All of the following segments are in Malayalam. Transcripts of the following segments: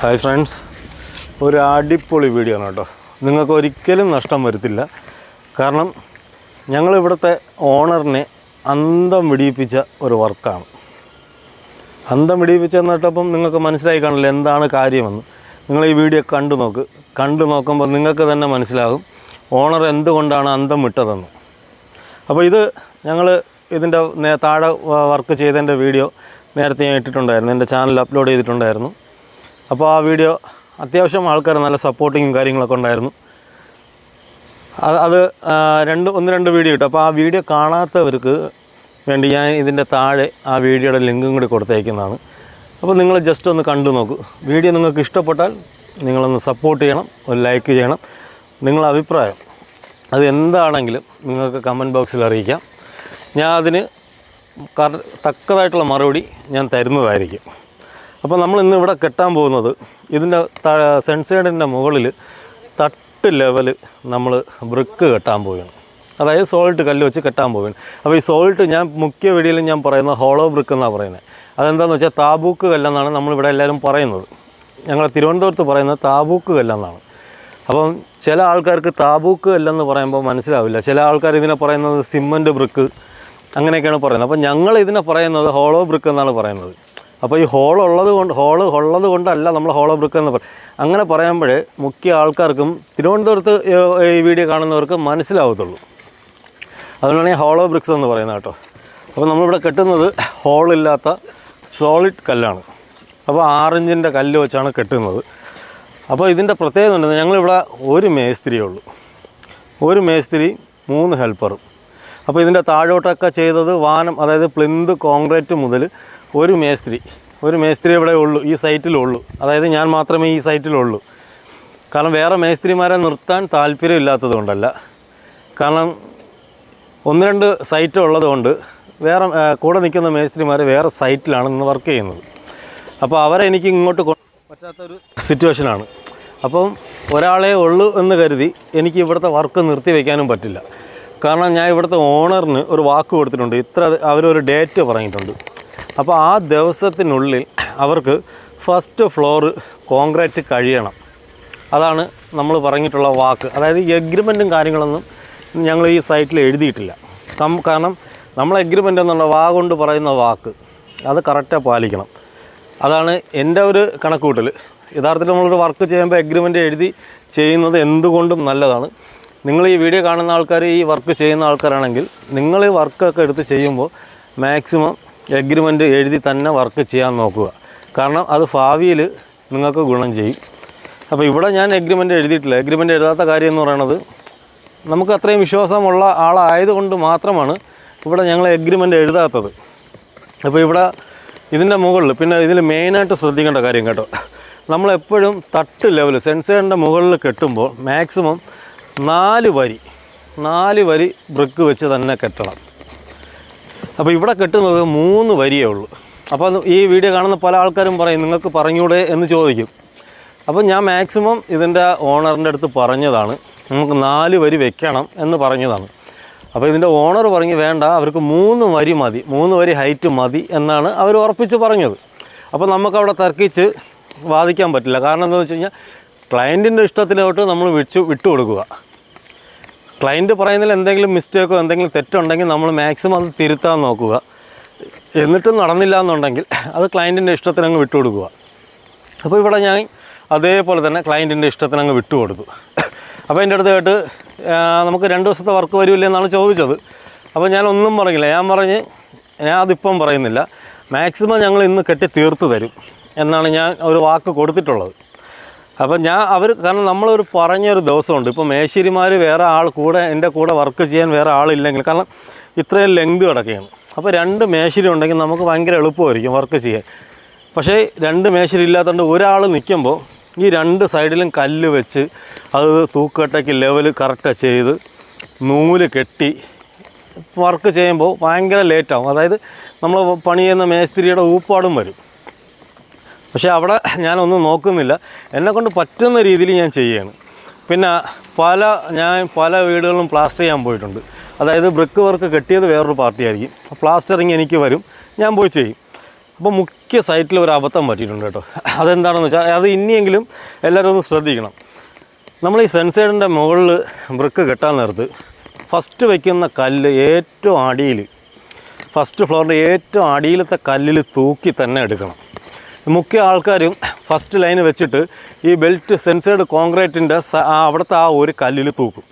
ഹായ് ഫ്രണ്ട്സ് ഒരു അടിപൊളി വീഡിയോ ആണ് കേട്ടോ. നിങ്ങൾക്ക് ഒരിക്കലും നഷ്ടം വരുത്തില്ല. കാരണം ഞങ്ങളിവിടുത്തെ ഓണറിനെ അന്തം വിടിയിപ്പിച്ച ഒരു വർക്കാണ്. അന്തം വിടിയിപ്പിച്ചെന്ന് കേട്ടപ്പം നിങ്ങൾക്ക് മനസ്സിലായി കാണില്ല എന്താണ് കാര്യമെന്ന്. നിങ്ങൾ ഈ വീഡിയോ കണ്ടു നോക്ക്. കണ്ടു നോക്കുമ്പോൾ നിങ്ങൾക്ക് തന്നെ മനസ്സിലാകും ഓണർ എന്തുകൊണ്ടാണ് അന്തം വിട്ടതെന്ന്. അപ്പോൾ ഇത് ഞങ്ങൾ ഇതിന്റെ താഴെ വർക്ക് ചെയ്തതിന്റെ വീഡിയോ നേരത്തെ ഞാൻ ഇട്ടിട്ടുണ്ടായിരുന്നു. എന്റെ ചാനൽ അപ്ലോഡ് ചെയ്തിട്ടുണ്ടായിരുന്നു. അപ്പോൾ ആ വീഡിയോ അത്യാവശ്യം ആൾക്കാർ നല്ല സപ്പോർട്ടിങ്ങും കാര്യങ്ങളൊക്കെ ഉണ്ടായിരുന്നു. അത് രണ്ട് ഒന്ന് രണ്ട് വീഡിയോ ഇട്ടു. അപ്പോൾ ആ വീഡിയോ കാണാത്തവർക്ക് വേണ്ടി ഞാൻ ഇതിന്റെ താഴെ ആ വീഡിയോയുടെ ലിങ്കും കൂടി കൊടുത്തേക്കുന്നതാണ്. അപ്പോൾ നിങ്ങൾ ജസ്റ്റ് ഒന്ന് കണ്ടു നോക്കൂ. വീഡിയോ നിങ്ങൾക്ക് ഇഷ്ടപ്പെട്ടാൽ നിങ്ങളൊന്ന് സപ്പോർട്ട് ചെയ്യണം ഒരു ലൈക്ക് ചെയ്യണം. നിങ്ങളുടെ അഭിപ്രായം അത് എന്താണെങ്കിലും നിങ്ങൾക്ക് കമന്റ് ബോക്സിൽ അറിയിക്കാം. ഞാൻ അതിന് തക്കതായിട്ടുള്ള മറുപടി ഞാൻ തരുന്നതായിരിക്കും. അപ്പോൾ നമ്മൾ ഇന്ന് ഇവിടെ കെട്ടാൻ പോകുന്നത് ഇതിന്റെ സെൻസേഡിന്റെ മുകളിൽ തട്ട് ലെവൽ നമ്മൾ ബ്രിക്ക് കെട്ടാൻ പോവുകയാണ്. അതായത് സോൾട്ട് കല്ല് വെച്ച് കെട്ടാൻ പോവുകയാണ്. അപ്പോൾ ഈ സോൾട്ട് ഞാൻ മുഖ്യ വീഡിയോയിൽ ഞാൻ പറയുന്ന ഹോളോ ബ്രിക്ക് എന്നാണ് പറയുന്നത്. അതെന്താണെന്ന് വെച്ചാൽ താബൂക്ക് കല്ലെന്നാണ് നമ്മളിവിടെ എല്ലാവരും പറയുന്നത്. ഞങ്ങൾ തിരുവനന്തപുരത്ത് പറയുന്നത് താബൂക്ക് കല്ലെന്നാണ്. അപ്പം ചില ആൾക്കാർക്ക് താബൂക്ക് കല്ലെന്ന് പറയുമ്പോൾ മനസ്സിലാവില്ല. ചില ആൾക്കാർ ഇതിനെ പറയുന്നത് സിമ്മന്റ് ബ്രിക്ക് അങ്ങനെയൊക്കെയാണ് പറയുന്നത്. അപ്പോൾ ഞങ്ങൾ ഇതിനെ പറയുന്നത് ഹോളോ ബ്രിക്ക് എന്നാണ് പറയുന്നത്. അപ്പോൾ ഈ ഹോൾ ഉള്ളത് കൊണ്ട് ഹോൾ ഉള്ളത് കൊണ്ടല്ല നമ്മൾ ഹോളോ ബ്രിക്ക് എന്ന് പറയും അങ്ങനെ പറയുമ്പോൾ മുഖ്യ ആൾക്കാർക്കും തിരുവനന്തപുരത്ത് ഈ വീഡിയോ കാണുന്നവർക്ക് മനസ്സിലാവത്തുള്ളൂ. അതുകൊണ്ടാണ് ഈ ഹോളോ ബ്രിക്സ് എന്ന് പറയുന്നത് കേട്ടോ. അപ്പോൾ നമ്മളിവിടെ കെട്ടുന്നത് ഹോളില്ലാത്ത സോളിഡ് കല്ലാണ്. അപ്പോൾ ആറിഞ്ചിന്റെ കല്ല് വെച്ചാണ് കെട്ടുന്നത്. അപ്പോൾ ഇതിന്റെ പ്രത്യേകത ഉണ്ടെന്ന് ഞങ്ങളിവിടെ ഒരു മേസ്ത്രിയേ ഉള്ളൂ. ഒരു മേസ്തിരി മൂന്ന് ഹെൽപ്പറും അപ്പോൾ ഇതിന്റെ താഴോട്ടൊക്കെ ചെയ്തത് വാനം അതായത് പ്ലിന്ത് കോൺക്രീറ്റ് മുതൽ ഒരു മേസ്ത്രി ഒരു മേസ്ത്രി ഇവിടെ ഉള്ളൂ ഈ സൈറ്റിലുള്ളൂ അതായത് ഞാൻ മാത്രമേ ഈ സൈറ്റിലുള്ളൂ കാരണം വേറെ മേസ്ത്രിമാരെ നിർത്താൻ താല്പര്യമില്ലാത്തത് കൊണ്ടല്ല. കാരണം ഒന്ന് രണ്ട് സൈറ്റ് ഉള്ളതുകൊണ്ട് വേറെ കൂടെ നിൽക്കുന്ന മേസ്ത്രിമാർ വേറെ സൈറ്റിലാണ് ഇന്ന് വർക്ക് ചെയ്യുന്നത്. അപ്പോൾ അവരെ എനിക്ക് ഇങ്ങോട്ട് പറ്റാത്തൊരു സിറ്റുവേഷനാണ്. അപ്പം ഒരാളെ ഉള്ളൂ എന്ന് കരുതി എനിക്ക് ഇവിടുത്തെ വർക്ക് നിർത്തി വയ്ക്കാനും പറ്റില്ല. കാരണം ഞാൻ ഇവിടുത്തെ ഓണറിന് ഒരു വാക്ക് കൊടുത്തിട്ടുണ്ട്. ഇത്ര അവരൊരു ഡേറ്റ് പറഞ്ഞിട്ടുണ്ട്. അപ്പോൾ ആ ദിവസത്തിനുള്ളിൽ അവർക്ക് ഫസ്റ്റ് ഫ്ലോറ് കോൺക്രീറ്റ് കഴിയണം അതാണ് നമ്മൾ പറഞ്ഞിട്ടുള്ള വാക്ക്. അതായത് ഈ എഗ്രിമെന്റും കാര്യങ്ങളൊന്നും ഞങ്ങൾ ഈ സൈറ്റിൽ എഴുതിയിട്ടില്ല. കാരണം നമ്മൾ എഗ്രിമെന്റ് എന്നുള്ള വാ കൊണ്ട് പറയുന്ന വാക്ക് അത് കറക്റ്റായി പാലിക്കണം. അതാണ് എന്റെ ഒരു കണക്കുകൂട്ടൽ യഥാർത്ഥത്തിൽ നമ്മളൊരു വർക്ക് ചെയ്യുമ്പോൾ എഗ്രിമെന്റ് എഴുതി ചെയ്യുന്നത് എന്തുകൊണ്ടും നല്ലതാണ്. നിങ്ങൾ ഈ വീഡിയോ കാണുന്ന ആൾക്കാർ ഈ വർക്ക് ചെയ്യുന്ന ആൾക്കാരാണെങ്കിൽ നിങ്ങൾ ഈ വർക്കൊക്കെ എടുത്ത് ചെയ്യുമ്പോൾ മാക്സിമം എഗ്രിമെന്റ് എഴുതി തന്നെ വർക്ക് ചെയ്യാൻ നോക്കുക. കാരണം അത് ഭാവിയിൽ നിങ്ങൾക്ക് ഗുണം ചെയ്യും. അപ്പോൾ ഇവിടെ ഞാൻ എഗ്രിമെന്റ് എഴുതിയിട്ടില്ല. എഗ്രിമെന്റ് എഴുതാത്ത കാര്യം എന്ന് പറയുന്നത് നമുക്ക് അത്രയും വിശ്വാസമുള്ള ആളായതുകൊണ്ട് മാത്രമാണ് ഇവിടെ ഞങ്ങൾ എഗ്രിമെന്റ് എഴുതാത്തത്. അപ്പോൾ ഇവിടെ ഇതിന്റെ മുകളിൽ പിന്നെ ഇതിൽ മെയിനായിട്ട് ശ്രദ്ധിക്കേണ്ട കാര്യം കേട്ടോ. നമ്മളെപ്പോഴും തട്ട് ലെവൽ സെൻസറിന്റെ മുകളിൽ കെട്ടുമ്പോൾ മാക്സിമം നാല് വരി നാല് വരി ബ്രിക്ക് വെച്ച് തന്നെ കെട്ടണം. അപ്പോൾ ഇവിടെ കെട്ടുന്നത് മൂന്ന് വരിയേ ഉള്ളൂ. അപ്പോൾ ഈ വീഡിയോ കാണുന്ന പല ആൾക്കാരും പറയും നിങ്ങൾക്ക് പറഞ്ഞൂടെ? എന്ന് ചോദിക്കും. അപ്പോൾ ഞാൻ മാക്സിമം ഇതിന്റെ ഓണറിന്റെ അടുത്ത് പറഞ്ഞതാണ്. നമുക്ക് നാല് വരി വെക്കണം എന്ന് പറഞ്ഞതാണ്. അപ്പോൾ ഇതിന്റെ ഓണർ പറഞ്ഞ് വേണ്ട അവർക്ക് മൂന്ന് വരി മതി. മൂന്ന് വരി ഹൈറ്റ് മതി എന്നാണ് അവർ ഉറപ്പിച്ച് പറഞ്ഞത്. അപ്പോൾ നമുക്കവിടെ തർക്കിച്ച് വാദിക്കാൻ പറ്റില്ല. കാരണം എന്താണെന്ന് വെച്ച് കഴിഞ്ഞാൽ ക്ലയന്റിന്റെ ഇഷ്ടത്തിലോട്ട് നമ്മൾ വിട്ടു വിട്ടു കൊടുക്കുക ക്ലയന്റ് പറയുന്നതിൽ എന്തെങ്കിലും മിസ്റ്റേക്കോ എന്തെങ്കിലും തെറ്റുണ്ടെങ്കിൽ നമ്മൾ മാക്സിമം അത് തിരുത്താൻ നോക്കുക. എന്നിട്ടും നടന്നില്ല എന്നുണ്ടെങ്കിൽ അത് ക്ലയന്റിന്റെ ഇഷ്ടത്തിനങ്ങ് വിട്ടുകൊടുക്കുക. അപ്പോൾ ഇവിടെ ഞാൻ അതേപോലെ തന്നെ ക്ലയന്റിന്റെ ഇഷ്ടത്തിനങ്ങ് വിട്ടുകൊടുത്തു. അപ്പോൾ എന്റെ അടുത്ത് കേട്ട് നമുക്ക് രണ്ട് ദിവസത്തെ വർക്ക് വരുമില്ലേ എന്നാണ് ചോദിച്ചത്. അപ്പോൾ ഞാൻ ഒന്നും പറഞ്ഞില്ല. ഞാൻ പറഞ്ഞ് ഞാൻ അതിപ്പം പറയുന്നില്ല. മാക്സിമം ഞങ്ങൾ ഇന്ന് കെട്ടി തീർത്ത് തരും എന്നാണ് ഞാൻ ഒരു വാക്ക് കൊടുത്തിട്ടുള്ളത്. അപ്പം ഞാൻ അവർ കാരണം നമ്മളൊരു പറഞ്ഞൊരു ദിവസമുണ്ട്. ഇപ്പോൾ മേശ്ശേരിമാർ വേറെ ആൾ കൂടെ എന്റെ കൂടെ വർക്ക് ചെയ്യാൻ വേറെ ആളില്ലെങ്കിൽ കാരണം ഇത്രയും ലെങ്ത് കിടക്കുകയാണ്. അപ്പോൾ രണ്ട് മേശ്ശേരി ഉണ്ടെങ്കിൽ നമുക്ക് ഭയങ്കര എളുപ്പമായിരിക്കും വർക്ക് ചെയ്യാൻ. പക്ഷേ രണ്ട് മേശ്ശേരി ഇല്ലാത്തതുകൊണ്ട് ഒരാൾ നിൽക്കുമ്പോൾ ഈ രണ്ട് സൈഡിലും കല്ല് വെച്ച് അത് തൂക്കട്ടയ്ക്ക് ലെവൽ കറക്റ്റ് ചെയ്ത് നൂൽ കെട്ടി വർക്ക് ചെയ്യുമ്പോൾ ഭയങ്കര ലേറ്റാവും അതായത് നമ്മൾ പണി ചെയ്യുന്ന മേസ്ത്രിയുടെ ഊപ്പാടും വരും. പക്ഷേ അവിടെ ഞാനൊന്നും നോക്കുന്നില്ല. എന്നെക്കൊണ്ട് പറ്റുന്ന രീതിയിൽ ഞാൻ ചെയ്യുകയാണ് പിന്നെ പല ഞാൻ പല വീടുകളിലും പ്ലാസ്റ്റർ ചെയ്യാൻ പോയിട്ടുണ്ട്. അതായത് ബ്രിക്ക് വർക്ക് കെട്ടിയത് വേറൊരു പാർട്ടിയായിരിക്കും. പ്ലാസ്റ്ററിങ് എനിക്ക് വരും ഞാൻ പോയി ചെയ്യും. അപ്പോൾ മുഖ്യ സൈറ്റിൽ ഒരു അബദ്ധം പറ്റിയിട്ടുണ്ട് കേട്ടോ. അതെന്താണെന്ന് വെച്ചാൽ അത് ഇനിയെങ്കിലും എല്ലാവരും ഒന്ന് ശ്രദ്ധിക്കണം. നമ്മൾ ഈ സെൻസൈഡിന്റെ മുകളിൽ ബ്രിക്ക് കെട്ടാൻ നേരത്ത് ഫസ്റ്റ് വയ്ക്കുന്ന കല്ല് ഏറ്റവും അടിയിൽ ഫസ്റ്റ് ഫ്ലോറിന്റെ ഏറ്റവും അടിയിലത്തെ കല്ലിൽ തൂക്കി തന്നെ എടുക്കണം. മുഖ്യ ആൾക്കാരും ഫസ്റ്റ് ലൈന് വെച്ചിട്ട് ഈ ബെൽറ്റ് സെൻസേഡ് കോൺക്രീറ്റിന്റെ അവിടുത്തെ ആ ഒരു കല്ലിൽ തൂക്കും.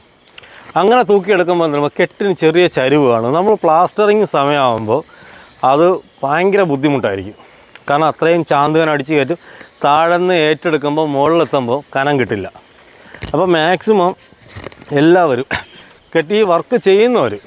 അങ്ങനെ തൂക്കിയെടുക്കുമ്പോൾ പറയുക കെട്ടിന് ചെറിയ ചരിവ് കാണും. നമ്മൾ പ്ലാസ്റ്ററിങ് സമയമാകുമ്പോൾ അത് ഭയങ്കര ബുദ്ധിമുട്ടായിരിക്കും. കാരണം അത്രയും ചാന്തുകൻ അടിച്ച് കയറ്റും. താഴെ നിന്ന് ഏറ്റെടുക്കുമ്പോൾ മുകളിലെത്തുമ്പോൾ കനം കിട്ടില്ല. അപ്പോൾ മാക്സിമം എല്ലാവരും കെട്ടി വർക്ക് ചെയ്യുന്നവർ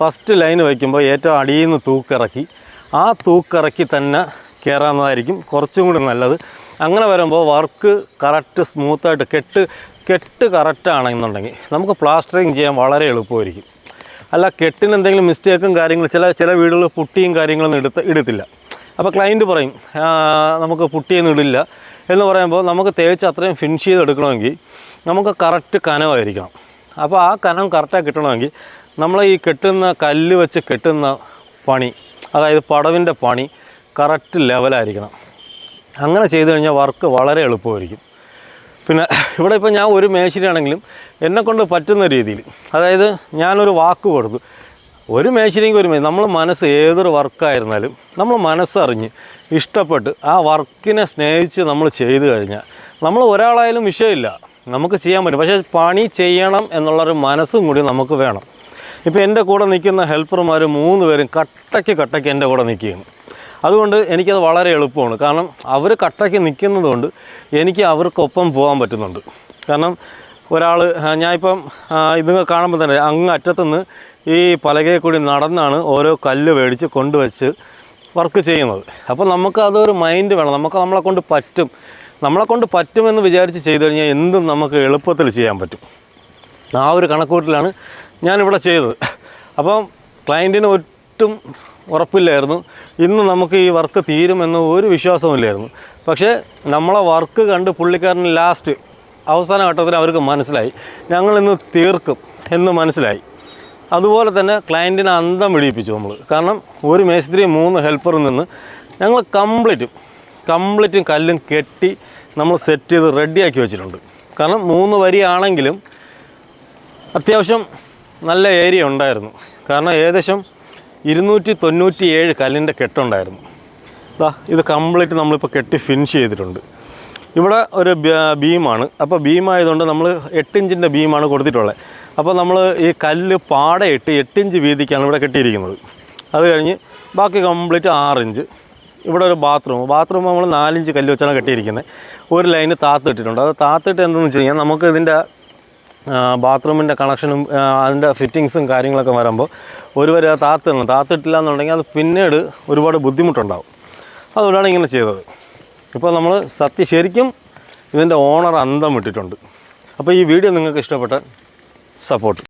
ഫസ്റ്റ് ലൈൻ വയ്ക്കുമ്പോൾ ഏറ്റവും അടിയിൽ നിന്ന് തൂക്കിറക്കി ആ തൂക്കിറക്കി തന്നെ കയറാവുന്നതായിരിക്കും. കുറച്ചും കൂടി നല്ലത്. അങ്ങനെ വരുമ്പോൾ വർക്ക് കറക്റ്റ് സ്മൂത്തായിട്ട് കെട്ട് കെട്ട് കറക്റ്റാണെന്നുണ്ടെങ്കിൽ നമുക്ക് പ്ലാസ്റ്ററിങ് ചെയ്യാൻ വളരെ എളുപ്പമായിരിക്കും. അല്ല കെട്ടിന് എന്തെങ്കിലും മിസ്റ്റേക്കും കാര്യങ്ങളും ചില ചില വീടുകളിൽ പുട്ടിയും കാര്യങ്ങളൊന്നും എടുത്ത് ഇടത്തില്ല. അപ്പോൾ ക്ലയന്റ് പറയും "ആ, നമുക്ക് പുട്ടിയൊന്നും ഇടില്ല. എന്ന് പറയുമ്പോൾ നമുക്ക് തേച്ച് അത്രയും ഫിനിഷ് ചെയ്തെടുക്കണമെങ്കിൽ നമുക്ക് കറക്റ്റ് കനമായിരിക്കണം അപ്പോൾ ആ കനം കറക്റ്റായി കിട്ടണമെങ്കിൽ നമ്മൾ ഈ കെട്ടുന്ന കല്ല് വെച്ച് കെട്ടുന്ന പണി അതായത് പടവിന്റെ പണി കറക്റ്റ് ലെവലായിരിക്കണം. അങ്ങനെ ചെയ്തു കഴിഞ്ഞാൽ വർക്ക് വളരെ എളുപ്പമായിരിക്കും. പിന്നെ ഇവിടെ ഇപ്പോൾ ഞാൻ ഒരു മേശിരിയാണെങ്കിലും എന്നെ കൊണ്ട് പറ്റുന്ന രീതിയിൽ അതായത് ഞാനൊരു വാക്ക് കൊടുത്തു. ഒരു മേശിരിക്ക് ഒരു നമ്മൾ മനസ്സ് ഏതൊരു വർക്കായിരുന്നാലും നമ്മൾ മനസ്സറിഞ്ഞ് ഇഷ്ടപ്പെട്ട് ആ വർക്കിനെ സ്നേഹിച്ച് നമ്മൾ ചെയ്തു കഴിഞ്ഞാൽ നമ്മൾ ഒരാളായാലും വിഷയമില്ല. നമുക്ക് ചെയ്യാൻ പറ്റും. പക്ഷേ പണി ചെയ്യണം എന്നുള്ളൊരു മനസ്സും കൂടി നമുക്ക് വേണം. ഇപ്പോൾ എന്റെ കൂടെ നിൽക്കുന്ന ഹെൽപ്പർമാർ മൂന്ന് പേരും കട്ടയ്ക്ക് കട്ടയ്ക്ക് എന്റെ കൂടെ നിൽക്കുകയാണ്. അതുകൊണ്ട് എനിക്കത് വളരെ എളുപ്പമാണ്. കാരണം അവർ കട്ടയ്ക്ക് നിൽക്കുന്നത് കൊണ്ട് എനിക്ക് അവർക്കൊപ്പം പോകാൻ പറ്റുന്നുണ്ട്. കാരണം ഒരാൾ ഞാനിപ്പം ഇത് കാണുമ്പോൾ തന്നെ അങ്ങ് അറ്റത്തുനിന്ന് ഈ പലകയെ കൂടി നടന്നാണ് ഓരോ കല്ല് മേടിച്ച് കൊണ്ടുവച്ച് വർക്ക് ചെയ്യുന്നത്. അപ്പോൾ നമുക്ക് അതൊരു മൈൻഡ് വേണം. നമുക്ക് നമ്മളെ കൊണ്ട് പറ്റും. നമ്മളെ കൊണ്ട് പറ്റുമെന്ന് വിചാരിച്ച് ചെയ്തു കഴിഞ്ഞാൽ എന്തും നമുക്ക് എളുപ്പത്തിൽ ചെയ്യാൻ പറ്റും. ആ ഒരു കണക്കൂട്ടിലാണ് ഞാനിവിടെ ചെയ്തത്. അപ്പം ക്ലയന്റിന് ഒട്ടും ഉറപ്പില്ലായിരുന്നു. ഇന്ന് നമുക്ക് ഈ വർക്ക് തീരുമെന്ന് ഒരു വിശ്വാസമില്ലായിരുന്നു പക്ഷേ നമ്മളെ വർക്ക് കണ്ട് പുള്ളിക്കാരന് ലാസ്റ്റ് അവസാന ഘട്ടത്തിൽ അവർക്ക് മനസ്സിലായി. ഞങ്ങളിന്ന് തീർക്കും എന്ന് മനസ്സിലായി. അതുപോലെ തന്നെ ക്ലയന്റിനെ അന്തം പിടിപ്പിച്ചു നമ്മൾ കാരണം ഒരു മേസ്ത്രി മൂന്ന് ഹെൽപ്പറിൽ നിന്ന് ഞങ്ങൾ കംപ്ലീറ്റും കംപ്ലീറ്റും കല്ലും കെട്ടി നമ്മൾ സെറ്റ് ചെയ്ത് റെഡിയാക്കി വെച്ചിട്ടുണ്ട്. കാരണം മൂന്ന് വരിയാണെങ്കിലും അത്യാവശ്യം നല്ല ഏരിയ ഉണ്ടായിരുന്നു. കാരണം ഏകദേശം ഇരുന്നൂറ്റി തൊണ്ണൂറ്റി ഏഴ് കല്ലിന്റെ കെട്ടുണ്ടായിരുന്നു. ദാ ഇത് കംപ്ലീറ്റ് നമ്മളിപ്പോൾ കെട്ടി ഫിനിഷ് ചെയ്തിട്ടുണ്ട്. ഇവിടെ ഒരു ബീമാണ്. അപ്പോൾ ബീമായതുകൊണ്ട് നമ്മൾ എട്ടിഞ്ചിന്റെ ബീമാണ് കൊടുത്തിട്ടുള്ളത്. അപ്പോൾ നമ്മൾ ഈ കല്ല് പാടെ ഇട്ട് എട്ടിഞ്ച് വീതിക്കാണ് ഇവിടെ കെട്ടിയിരിക്കുന്നത്. അത് കഴിഞ്ഞ് ബാക്കി കംപ്ലീറ്റ് ആറിഞ്ച്. ഇവിടെ ഒരു ബാത്റൂം. ബാത്റൂം നമ്മൾ നാലിഞ്ച് കല്ല് വെച്ചാണ് കെട്ടിയിരിക്കുന്നത്. ഒരു ലൈന് താത്തിട്ടിട്ടുണ്ട്. അത് താത്തിട്ട് എന്തെന്ന് വെച്ച് കഴിഞ്ഞാൽ നമുക്ക് ഇതിന്റെ ബാത്റൂമിന്റെ കണക്ഷനും അതിന്റെ ഫിറ്റിങ്സും കാര്യങ്ങളൊക്കെ വരുമ്പോൾ ഒരു വരെ താത്തിടണം. താത്തിട്ടില്ല എന്നുണ്ടെങ്കിൽ അത് പിന്നീട് ഒരുപാട് ബുദ്ധിമുട്ടുണ്ടാവും. അതുകൊണ്ടാണ് ഇങ്ങനെ ചെയ്തത്. ഇപ്പോൾ നമ്മൾ സത്യ ശരിക്കും ഇതിന്റെ ഓണർ അന്തം വിട്ടിട്ടുണ്ട്. അപ്പോൾ ഈ വീഡിയോ നിങ്ങൾക്ക് ഇഷ്ടപ്പെട്ട സപ്പോർട്ട്.